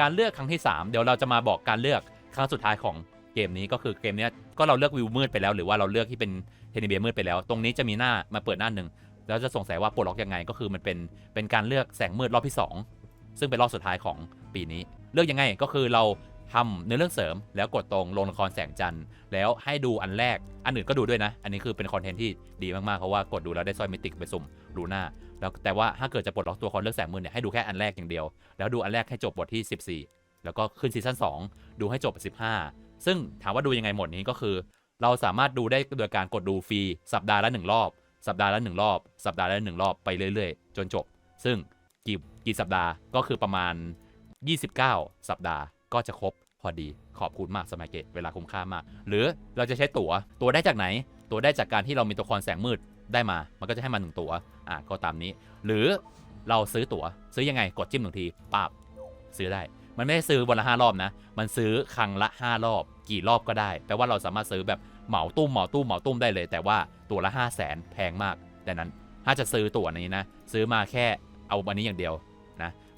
การเลือกครั้งที่ 3 เดี๋ยวเราจะมาบอกการเลือกครั้งสุดท้ายของเกมนี้ก็คือเกมนี้ก็เราเลือกวิวมืดไปแล้ว หรือว่าเราเลือกที่เป็นเทนนิเบียมืดไปแล้ว ตรงนี้จะมีหน้ามาเปิดหน้าหนึ่งแล้วจะสงสัยว่าปลดล็อกยังไงก็คือมันเป็นเป็นการเลือกแสงมืดรอบที่ 2 ซึ่งเป็นรอบสุดท้ายของปีนี้ เลือกยังไงก็คือเราทำเนื้อเรื่องเสริม แล้วกดตรงลงละครแสงจันทร์แล้วให้ดูอันแรกอันอื่นก็ดูด้วยนะ อันนี้คือเป็นคอนเทนต์ที่ดีมากๆเพราะว่ากดดูแล้วได้สร้อยมิติกไปสุ่มดูหน้าแล้วแต่ว่าถ้าเกิดจะปลดล็อกตัวละครเลือกแสงมืดเนี่ยให้ดูแค่อันแรกอย่างเดียว แล้วดูอันแรกให้จบบทที่ 14 แล้วก็ขึ้นซีซั่น2 ดูให้จบ 15 ซึ่งถามว่าดูยังไงหมดนี้ก็คือ เราสามารถดูได้โดยการกดดูฟรีสัปดาห์ละหนึ่งรอบสัปดาห์ละหนึ่งรอบสัปดาห์ละหนึ่งรอบไปเรื่อยๆ จนจบ ซึ่งกี่กี่สัปดาห์ก็คือประมาณ 29 สัปดาห์ก็จะครบพอดีขอบคุณมากสมัยเกตเวลาคุ้มค่ามาก หรือเราจะใช้ตั๋วตัวได้จากไหน ตัวได้จากการที่เรามีตัวละครแสงมืดได้มา มันก็จะให้มาหนึ่งตั๋วอะก็ตามนี้ หรือเราซื้อตั๋วซื้อยังไงกดจิ้มหนึ่งทีปาบซื้อได้ มันไม่ได้ซื้อวันละห้ารอบนะ มันซื้อครั้งละ5รอบ กี่รอบก็ได้แปลว่าเราสามารถซื้อแบบเหมาตุ้มเหมาตุ้มเหมาตุ้มได้เลย แต่ว่าตัวละ 5 0 0แสนแพงมากดังนั้นถ้าจะซื้อตั๋วนี้นะ ซื้อมาแค่เอาวันนี้อย่างเดียว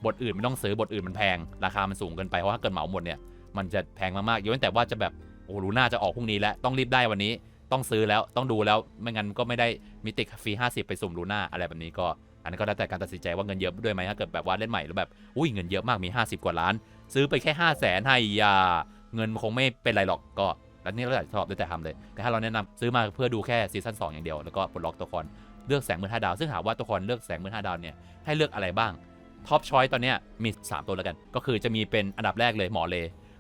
บทอื่นไม่ต้องซื้อบทอื่นมันแพง ราคามันสูงเกินไป เพราะถ้าเกิดเหมาหมดเนี่ยมันจะแพงมากๆยกเว้นแต่ว่าจะแบบโอ้รู้น่าจะออกพรุ่งนี้แล้วต้องรีบได้วันนี้ต้องซื้อแล้วต้องดูแล้วไม่งั้นก็ไม่ได้มิติฟรี50 ไปสุ่มลูน่าอะไรแบบนี้ก็ อันนี้ก็แล้วแต่การตัดสินใจว่าเงินเยอะด้วยไหมถ้าเกิดแบบว่าเล่นใหม่แล้วแบบอุ้ยเงินเยอะมากมี 50 กว่าล้าน ซื้อไปแค่5 0 0แสนให้ยาเงินคงไม่เป็นไรหรอกก็แล้วนี่เราแต่ชอบด้วยแต่ทำเลย แต่ถ้าเราแนะนำซื้อมาเพื่อดูแค่ซีซั่น2อย่างเดียวแล้วก็ปลดล็อกตัวละครเลือกแสงมืด5ดาวซึ่งถามว่าตัวละครเลือกแสงมืด5ดาวเนี่ยให้เลือกอะไรบ้าง ท็อปชอยตอนเนี้ยมี 3 ตัวแล้วกัน ก็คือจะมีเป็นอันดับแรกเลยหมอเล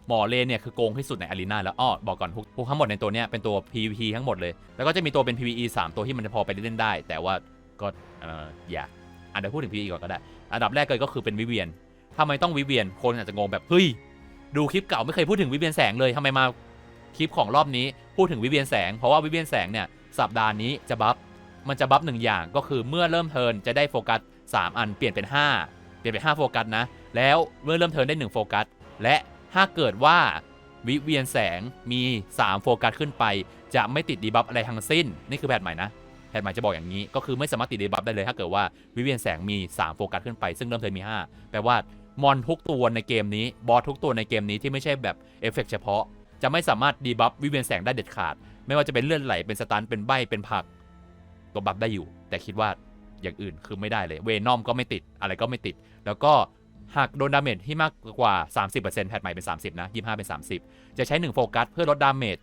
หมอเลเนี่ยคือโกงที่สุดในอารีนาแล้วอ้อบอกก่อนพวกพวกทั้งหมดในตัวเนี้ยเป็นตัว PVP ทั้งหมดเลย แล้วก็จะมีตัวเป็น PVE 3 ตัวที่มันพอไปเล่นได้ แต่ว่าก็เอ่ออย่าอะเดี๋ยวพูดถึง PVE ก่อนก็ได้ อันดับแรกเลยก็คือเป็นวิเวียนทำไมต้องวิเวียน คนอาจจะงงแบบเฮ้ยดูคลิปเก่าไม่เคยพูดถึงวิเวียนแสงเลยทำไมมาคลิปของรอบนี้พูดถึงวิเวียนแสง เพราะว่าวิเวียนแสงเนี่ยสัปดาห์นี้จะบัฟมันจะบัฟหนึ่งอย่างก็คือเมื่อเริ่มเทิร์นจะได้โฟกัส3 อันเปลี่ยนเป็น 5 ลี่ยนเป็น5โฟกัสนะ แล้วเมื่อเริ่มเทิร์นได้ 1 โฟกัส และถ้าเกิดว่าวิเวียนแสงมี 3 โฟกัสขึ้นไป จะไม่ติดดีบัฟอะไรทั้งสิ้น นี่คือแพทใหม่นะแพทใหม่จะบอกอย่างนี้ ก็คือไม่สามารถติดดีบัฟได้เลย ถ้าเกิดว่าวิเวียนแสงมี 3 โฟกัสขึ้นไป ซึ่งเริ่มเทิร์นมี 5 แปลว่ามอนทุกตัวในเกมนี้บอสทุกตัวในเกมนี้ที่ไม่ใช่แบบเอฟเฟกเฉพาะ จะไม่สามารถดีบัฟวิเวียนแสงได้เด็ดขาด ไม่ว่าจะเป็นเลื่อนไหลเป็นสตันเป็นใบเป็นผักตัวบัฟได้อยู่ แต่คิดว่า อย่างอื่นคือไม่ได้เลยเวนอมก็ไม่ติดอะไรก็ไม่ติด แล้วก็หากโดนดาเมจที่มากกว่า 30%แพทใหม่เป็น 30 นะ 25 เป็น 30 จะใช้ 1 โฟกัสเพื่อลดดาเมจ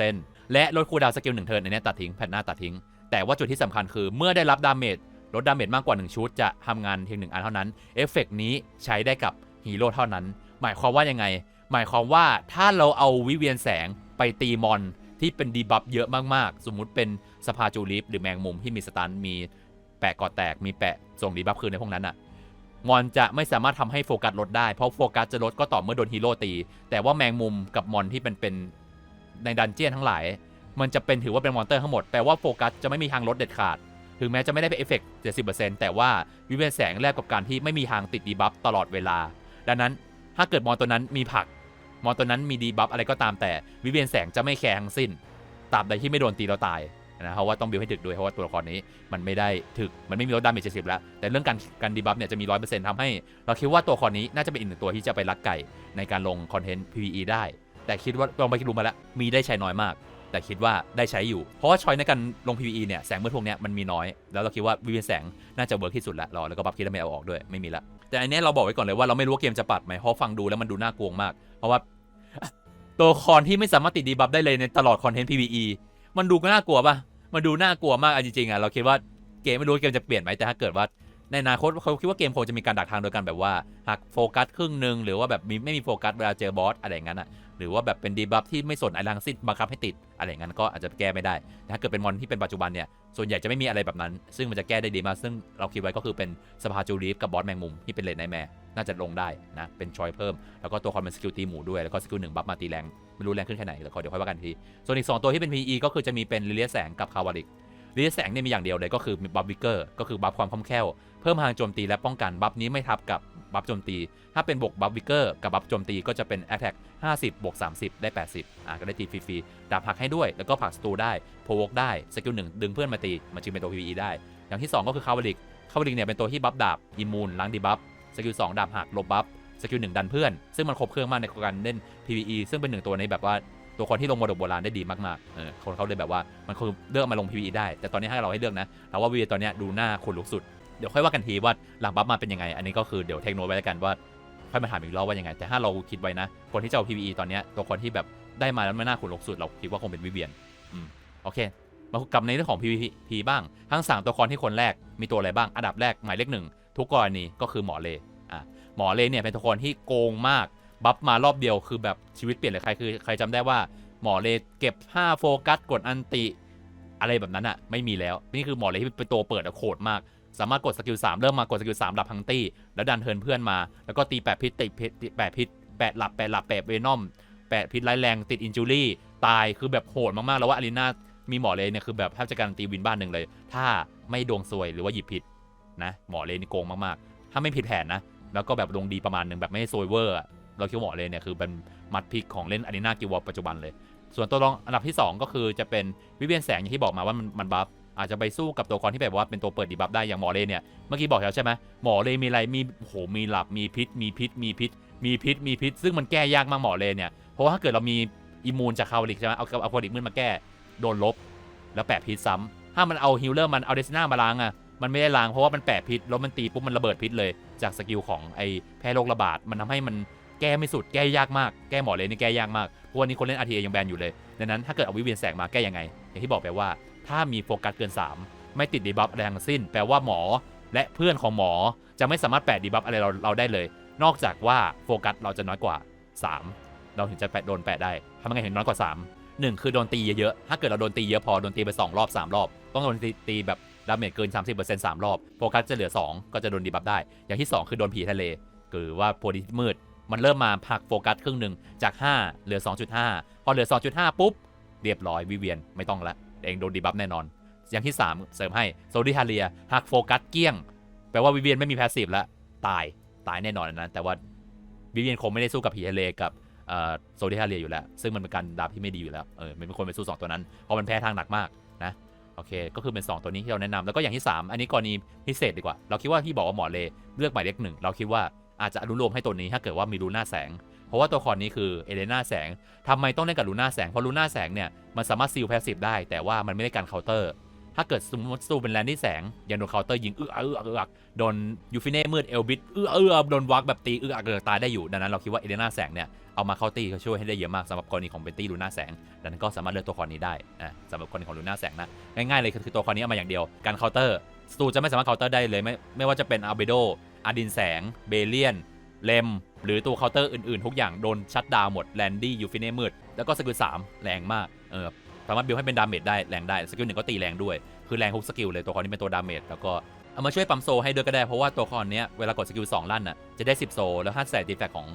70%และลดคูลดาวน์สกิล1เทิร์นในนี้ตัดทิ้งแพทหน้าตัดทิ้ง แต่ว่าจุดที่สำคัญคือเมื่อได้รับดาเมจลดดาเมจมากกว่า 1 ชุด จะทำงานเพียงหนึ่งอันเท่านั้นเอฟเฟกนี้ใช้ได้กับฮีโร่เท่านั้น หมายความว่ายังไง หมายความว่าถ้าเราเอาวิเวียนแสงไปตีมอนที่เป็นดีบัฟเยอะมากๆ สมมุติเป็นสภาจูลิฟหรือแมงมุมที่มีสตันมี แปะกอดแตกมีแปะส่งดีบัฟคืนในพวกนั้นอะมอนจะไม่สามารถทำให้โฟกัสลดได้ เพราะโฟกัสจะลดก็ต่อเมื่อโดนฮีโร่ตี แต่ว่าแมงมุมกับมอนที่เป็นเป็นในดันเจี้ยนทั้งหลาย มันจะเป็นถือว่าเป็นมอนเตอร์ทั้งหมด แปลว่าโฟกัสจะไม่มีทางลดเด็ดขาด ถึงแม้จะไม่ได้เป็นเอฟเฟกต์70%แต่ว่าวิเวียนแสงแลกกับการที่ไม่มีทางติดดีบัฟตลอดเวลา ดังนั้นถ้าเกิดมอนตัวนั้นมีผัก มอนตัวนั้นมีดีบัฟอะไรก็ตามแต่ วิเวียนแสงจะไม่แคร์ทั้งสิ้นตราบใดที่ไม่โดนตีเราตาย นะเพราะว่าต้องบิวให้ถึกด้วยเพราะว่าตัวละครนี้มันไม่ได้ถึกมันไม่มีลดดาเมจ70แล้ว แต่เรื่องการการดีบัฟเนี่ยจะมี100%ทำให้ เราคิดว่าตัวละครนี้น่าจะเป็นอีกหนึ่งตัวที่จะไปลักไก่ในการลงคอนเทนต์ PVE ได้ แต่คิดว่าลองไปคิดดูมาแล้วมีได้ใช้น้อยมาก แต่คิดว่าได้ใช้อยู่ เพราะว่าชอยในการลง PVE เนี่ยแสงมืดพวกเนี้ยมันมีน้อย แล้วเราคิดว่าวิเวนแสงน่าจะเวิร์กที่สุดละรอแล้วก็บัฟคิดไม่เอาออกด้วยไม่มีละแต่อันนี้เราบอกไว้ก่อนเลยว่าเราไม่รู้ว่าเกมจะปัดไหมเพราะฟังดูแล้วมันดูน่ากลัวมาก เพราะว่าตัวละครที่ไม่สามารถติดดีบัฟได้เลยในตลอดคอนเทนต์ PVE มันดูก็น่ากลัวป่ะ มันดูน่ากลัวมากจริงๆอะเราคิดว่าเกมไม่รู้เกมจะเปลี่ยนไหมแต่ถ้าเกิดว่าในอนาคตเขาคิดว่าเกมคงจะมีการดักทางโดยการแบบว่าหักโฟกัสครึ่งหนึ่งหรือว่าแบบมีไม่มีโฟกัสเวลาเจอบอสอะไรอย่างนั้นอะ หรือว่าแบบเป็นดีบัฟที่ไม่สนอะไรทั้งสิ้นบังคับให้ติด อะไรงั้นก็อาจจะแก้ไม่ได้แต่ถ้าเกิดเป็นมอนที่เป็นปัจจุบันเนี่ย ส่วนใหญ่จะไม่มีอะไรแบบนั้น ซึ่งมันจะแก้ได้ดีมาก ซึ่งเราคิดไว้ก็คือเป็นสภาจูรีฟกับบอสแมงมุมที่เป็นเลนไนแมร์น่าจะลงได้นะ เป็นชอยเพิ่ม แล้วก็ตัวคอนเป็นสกิลตีหมูด้วย แล้วก็สกิลหนึ่งบัฟมาตีแรง ไม่รู้แรงขึ้นแค่ไหนแต่ขอเดี๋ยวค่อยว่ากันที ส่วนอีก2ตัวที่เป็น PE ก็คือจะมีเป็นลิเลียแสงกับคาวาริก ลีแสงเนี่ยมีอย่างเดียวเลยก็คือบัฟวิกเกอร์ก็คือบัฟความคล่องแคล่วเพิ่มพลังโจมตีและป้องกันบัฟนี้ไม่ทับกับบัฟโจมตี ถ้าเป็นบวกบัฟวิกเกอร์กับบัฟโจมตีก็จะเป็น Attack 50 บวก 30 ได้ 80 อะก็ได้ตีฟรีๆดาบผักให้ด้วย แล้วก็ผักศัตรูได้โพวกได้สกิลหนึ่งดึงเพื่อนมาตีมันจึงเป็นตัว PE ได้ อย่างที่ 2 ก็คือคาวาริกคาวาริกเนี่ยเป็นตัวที่บัฟดาบอิมมูนล้างดีบัฟสกิล2ดาบหักลบบัฟสกิลหนึ่งดันเพื่อน ซึ่งมันครบเครื่องมากในการเล่น PVE ซึ่งเป็นหนึ่งตัวในแบบว่า ตัวคนที่ลงโมเดลโบราณได้ดีมากๆเออคนเขาเลยแบบว่ามันคือเลือกมาลง PVE ได้ แต่ตอนนี้ให้เราให้เลือกนะเราว่า PVE ตอนนี้ดูหน้าคนลุกสุดเดี๋ยวค่อยว่ากันทีว่าหลังบัฟมาเป็นยังไง อันนี้ก็คือเดี๋ยวเทคโนไว้แล้วกันว่าค่อยมาถามอีกรอบว่ายังไง แต่ถ้าเราคิดไว้นะ คนที่จะเอา PVE ตอนนี้ตัวคนที่แบบได้มาแล้วไม่น่าขนลุกสุดเราคิดว่าคงเป็นวิเวียนอืมโอเค มากลับในเรื่องของ PVP บ้าง ทั้งสามตัวละครที่คนแรกมีตัวอะไรบ้าง อันดับแรกหมายเลขหนึ่งทุกกรณีก็คือหมอเลอะหมอเลเนี่ยเป็นตัวละครที่โกงมาก บัฟมารอบเดียวคือแบบชีวิตเปลี่ยนเลยใครคือใครจำได้ว่าหมอเลเก็บ5โฟกัสกดอันติ อะไรแบบนั้นอะไม่มีแล้ว นี่คือหมอเลที่เป็นตัวเปิดอะโคตรมาก สามารถกดสกิล3เริ่มมากดสกิล3หลับพังตี้ แล้วดันเทินเพื่อนมา แล้วก็ตีแปดพิษติดแปดพิษแปดหลับแปดหลับแปดเวนอมแปดพิษร้ายแรงติดอินจูรี่ตายคือแบบโหดมากๆแล้วว่าอารีนามีหมอเลเนี่ยคือแบบแทบจะการันตีวินบ้านหนึ่งเลย ถ้าไม่ดวงซวยหรือว่าหยิบผิดนะหมอเลนี่โกงมากๆ ถ้าไม่ผิดแผนนะแล้วก็แบบดวงดีประมาณหนึ่งแบบไม่ให้ซวยเวอร์ เราคิดว่าหมอเลเนี่ยคือเป็นมัดพิกของเล่นอารีนากิวอปัจจุบันเลย ส่วนตัวรองอันดับที่ 2 ก็คือจะเป็นวิเวียนแสงอย่างที่บอกมาว่ามันมันบัฟอาจจะไปสู้กับตัวละครที่แบบว่าเป็นตัวเปิดดีบัฟได้อย่างหมอเลเนี่ยเมื่อกี้บอกแล้วใช่ไหมหมอเลมีอะไรมีโหมีหลับมีพิษ มีพิษ มีพิษ มีพิษ มีพิษ ซึ่งมันแก้ยากมากหมอเลเนี่ยเพราะว่าถ้าเกิดเรามีอิมูนจากคาวลิกใช่ไหมเอาเอาคาวลิกมืดมาแก้โดนลบ แล้วแปะพิษซ้ำถ้ามันเอาฮิลเลอร์มันเอาเดซิน่ามาล้างอะมันไม่ได้ล้างเพราะว่ามันแปะพิษแล้วมันตีปุ๊บมันระเบิดพิษเลยจากสกิลของไอ้แพร่โรคระบาดมันทำให้มัน แก้ไม่สุดแก้ยากมากแก้หมอเลนี่แก้ยากมากเพราะวันนี้คนเล่น RTA ยังแบนอยู่เลยดังนั้นถ้าเกิดเอาวิเวียนแสงมาแก้ยังไง อย่างที่บอกไปว่า ถ้ามีโฟกัสเกิน 3 ไม่ติดดีบัฟอะไรทั้งสิ้น แปลว่าหมอ และเพื่อนของหมอจะไม่สามารถแปะดีบัฟอะไรเราเราได้เลย นอกจากว่าโฟกัสเราจะน้อยกว่า 3 เราถึงจะแปะโดนแปะได้ทำยังไงถึงน้อยกว่า 3 1 คือโดนตีเยอะๆถ้าเกิดเราโดนตีเยอะพอโดนตีไป 2 รอบ 3 รอบ ต้องโดนตีตีแบบดาเมจเกิน 30% 3 รอบโฟกัสจะเหลือ 2 ก็จะโดนดีบัฟได้ อย่างที่ 2 คือโดนผีทะเลคือว่าโพดีมืด มันเริ่มมาพักโฟกัสครึ่งหนึ่งจาก 5 เหลือ 2.5 พอเหลือ 2.5 ปุ๊บ เรียบร้อยวิเวียนไม่ต้องละ เองโดนดีบัฟแน่นอน อย่างที่ 3 เสริมให้โซดิฮาเรียหักโฟกัสเกี้ยง แปลว่าวิเวียนไม่มีแพสซีฟล้วตายตายแน่นอนนนั้นแต่ว่าวิเวียนคงไม่ได้สู้กับผีทะเลกับโซดิฮาเรียอยู่แล้ว ซึ่งมันเป็นการดับที่ไม่ดีอยู่แล้วเออไมันเป็นคนไปสู้ 2 ตัวนั้นเพราะมันแพ้ทางหนักมากนะโอเค ก็คือเป็น 2 ตัวนี้ที่เราแนะนำแล้วก็อย่างที่ 3 อันนี้กรณีพิเศษดีกว่า เราคิดว่าที่บอกว่าหมอเลเลือกหมายเลขหนึ่งเราคิดว่า อาจจะอนุโลมให้ตัวนี้ถ้าเกิดว่ามีลูน่าแสง เพราะว่าตัวคอนนี้คือเอเลน่าแสงทำไมต้องเล่นกับลูน่าแสง เพราะลูน่าแสงเนี่ยมันสามารถซีลแพสซีฟได้ แต่ว่ามันไม่ได้การเคาน์เตอร์ ถ้าเกิดสมมติสู้เป็นแลนดี้แสงยังโดนเคาน์เตอร์ยิงเอื้อเอื้อเอื้อโดนยูฟิเน่มืดเอลบิดเอื้อเอื้อโดนวักแบบตีเอื้อเอื้อตายได้อยู่ดังนั้นเราคิดว่าเอเลน่าแสงเนี่ยเอามาเข้าตีเขาช่วยให้ได้เยอะมากสำหรับกรณีของเบนตี้ลูน่าแสงดังนั้นก็สามารถเลือกตัวคอนนี้ได้นะสำหรับกรณีของลูน่าแสงนะง่ายๆเลยคือตัวคอนนี้เอามาอย่างเดียวการเคาน์เตอร์สตูจะไม่สามารถเคาน์เตอร์ได้เลยไม่ไม่ว่าจะเป็นอาเบโด อาดินแสง เบเลียน เลม หรือตัวเคาน์เตอร์อื่นๆ ทุกอย่างโดนชัดดาวหมด แลนดี้ ยูฟิเน่มืด แล้วก็สกิล3แรงมาก เออ สามารถบิวให้เป็นดาเมจได้ แรงได้ สกิลหนึ่งก็ตีแรงด้วย คือแรงทุกสกิลเลย ตัวคอนนี้เป็นตัวดาเมจ แล้วก็เอามาช่วยปั๊มโซให้ด้วยก็ได้ เพราะว่าตัวคอนนี้เวลากดสกิล2ลั่นอะ จะได้ 10 โซ แล้วถ้าใส่ดีแฟกของ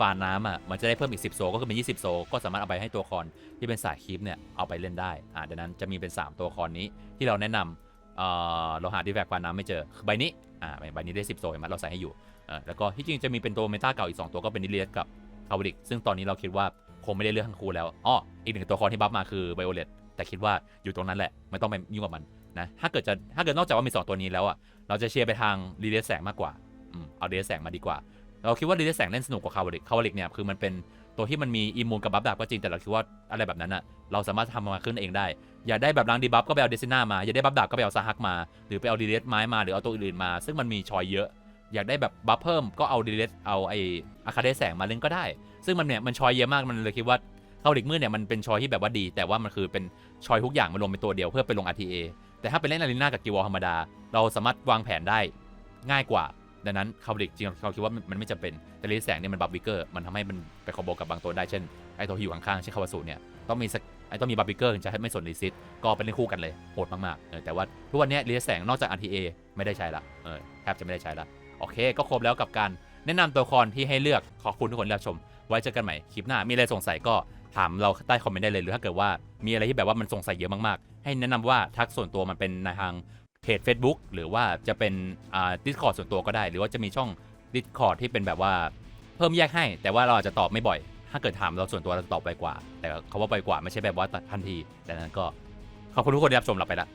ปานน้ำอะ มันจะได้เพิ่มอีก 10 โซ ก็คือเป็น 20 โซ ก็สามารถเอาไปให้ตัวคอนที่เป็นสายคีปเนี่ย เอาไปเล่นได้ อ่าดังนั้นจะมีเป็น 3 ตัวคอนนี้ที่เราแนะนำเอ่อเราหาดีแฟกฟันน้ำไม่เจอ คือใบนี้ อ่าใบนี้ได้ 10โซนมาเราใส่ให้อยู่เออแล้วก็ที่จริงจะมีเป็นตัวเมตาเก่าอีก 2 ตัวก็เป็นนิเลียสกับคาวลิกซึ่งตอนนี้เราคิดว่าคงไม่ได้เลือกทั้งคู่แล้วอ้ออีกหนึ่งตัวละครที่บัฟมาคือไบโอเลตแต่คิดว่าอยู่ตรงนั้นแหละไม่ต้องไปยุ่งกับมันนะถ้าเกิดจะถ้าเกิดนอกจากว่ามี 2 ตัวนี้แล้วอะเราจะเชียร์ไปทางรีเลสแสงมากกว่าอืมเอารีเลสแสงมาดีกว่า เราคิดว่ารีเลสแสงเล่นสนุกกว่าคาวลิกคาวลิกเนี่ยคือมันเป็น ตัวที่มันมีอิมูนกับบัฟดาบก็จริงแต่เราคิดว่าอะไรแบบนั้นอะเราสามารถทำมาขึ้นเองได้ อยากได้แบบล้างดีบัฟก็ไปเอาเดซิน่ามาอยากได้บัฟดาบก็ไปเอาซาฮักมา หรือไปเอาดีเลสไม้มาหรือเอาตัวอื่นมา ซึ่งมันมีชอยเยอะ อยากได้แบบบัฟเพิ่มก็เอาดีเลสเอาไออาคาเดสแสงมาเล่นก็ได้ ซึ่งมันเนี่ยมันชอยเยอะมากมันเลยคิดว่าเข้าดิกมืดเนี่ยมันเป็นชอยที่แบบว่าดี แต่ว่ามันคือเป็นชอยทุกอย่างมารวมเป็นตัวเดียวเพื่อไปลง RTA แต่ถ้าไปเล่นอารีนากับกิวอลธรรมดา เราสามารถวางแผนได้ง่ายกว่า ดังนั้นคาดิกจริงเราคิดว่ามันไม่จำเป็น แต่เลสแสงเนี่ยมันบัฟวิกเกอร์ มันทำให้มันไปคอมโบกับบางตัวได้ เช่นไอตัวที่อยู่ข้างๆเช่นคาวาสุเนี่ยต้องมีไอต้องมีบัฟวิกเกอร์ถึงจะให้ไม่สนรีซิตก็เป็นเล่นคู่กันเลยโหดมากๆเออแต่ว่าทุกวันนี้เรีแสงนอกจาก RTA ไม่ได้ใช้ละเออแทบจะไม่ได้ใช้ละโอเค ก็ครบแล้วกับการแนะนำตัวละครที่ให้เลือกขอบคุณทุกคนที่รับชม ไว้เจอกันใหม่คลิปหน้ามีอะไรสงสัยก็ถามเราใต้คอมเมนต์ได้เลยหรือถ้าเกิดว่ามีอะไรที่แบบว่ามันสงสัยเยอะมากๆ ให้แนะนำว่าทักส่วนตัวมันเป็นในทาง จ Facebook หรือว่าจะเป็นอ่า Discord ส่วนตัวก็ได้ หรือว่าจะมีช่อง Discord ที่เป็นแบบว่าเพิ่มแยกให้ แต่ว่าเราอาจจะตอบไม่บ่อย ถ้าเกิดถามเราส่วนตัวเราจะตอบไปกว่า แต่เขาว่าไปกว่าไม่ใช่แบบว่าทันที แต่นั้นก็ขอบคุณทุกคนที่รับชมเราไปละ